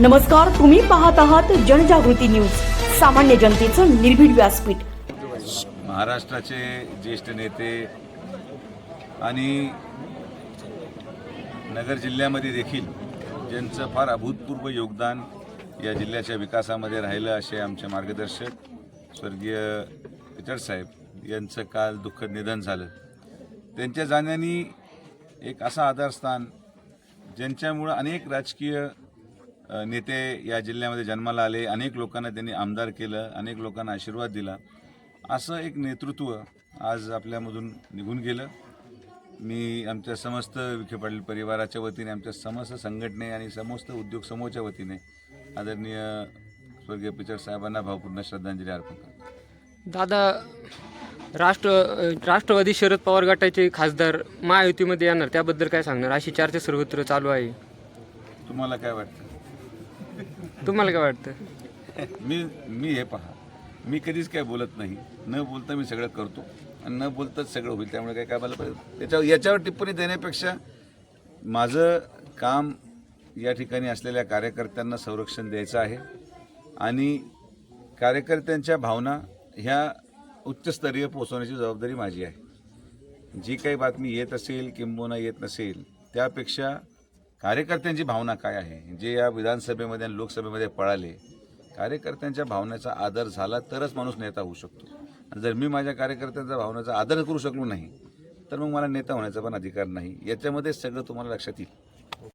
नमस्कार तुम्ही पाहत आहात जनजागृती न्यूज. सामान्य जनतेचं निर्भीड व्यासपीठ. महाराष्ट्राचे ज्येष्ठ नेते आणि नगर जिल्ह्यामध्ये देखील ज्यांचं फार अभूतपूर्व योगदान या जिल्ह्याच्या विकासामध्ये राहिलं असे आमचे मार्गदर्शक स्वर्गीय पिचड साहेब यांचं काल दुःखद निधन झालं. त्यांच्या जाण्याने एक असं आधारस्थान ज्यांच्यामुळं अनेक राजकीय नेते या जिल्ह्यामध्ये जन्माला आले. अनेक लोकांना त्यांनी आमदार केलं. अनेक लोकांना आशीर्वाद दिला. असं एक नेतृत्व आज आपल्यामधून निघून गेलं. मी आमच्या समस्त विखे पाटील परिवाराच्या वतीने आमच्या समस्त संघटने आणि समस्त उद्योग समूहाच्या वतीने आदरणीय स्वर्गीय पिचड साहेबांना भावपूर्ण श्रद्धांजली अर्पण करतो. दादा राष्ट्र राष्ट्रवादी शरद पवार गटाचे खासदार महायुतीमध्ये येणार. त्याबद्दल काय सांगणार? अशी चर्चा सर्वत्र चालू आहे. तुम्हाला काय वाटतं? तुम्हाला काय वाटतं? मी मी हे पहा. मी कधीच काय बोलत नाही. न बोलता मी सगळं करतो आणि न बोलताच सगळं होईल. त्यामुळे काय काय मला पाहिजे त्याच्यावर याच्यावर टिप्पणी देण्यापेक्षा माझं काम या ठिकाणी असलेल्या कार्यकर्त्यांना संरक्षण द्यायचं आहे आणि कार्यकर्त्यांच्या भावना ह्या उच्चस्तरीय पोचवण्याची जबाबदारी माझी आहे. जी काही बातमी येत असेल किंबहुना येत नसेल त्यापेक्षा कार्यकर्त्यांची भावना काय आहे? जे या विधानसभेमध्ये आणि लोकसभेमध्ये पळाले कार्यकर्त्यांच्या भावनेचा आदर झाला तरच माणूस नेता होऊ शकतो. आणि जर मी माझ्या कार्यकर्त्यांच्या भावनेचा आदर करू शकलो नाही तर मग मला नेता होण्याचा पण अधिकार नाही. याच्यामध्ये सगळं तुम्हाला लक्षात येईल.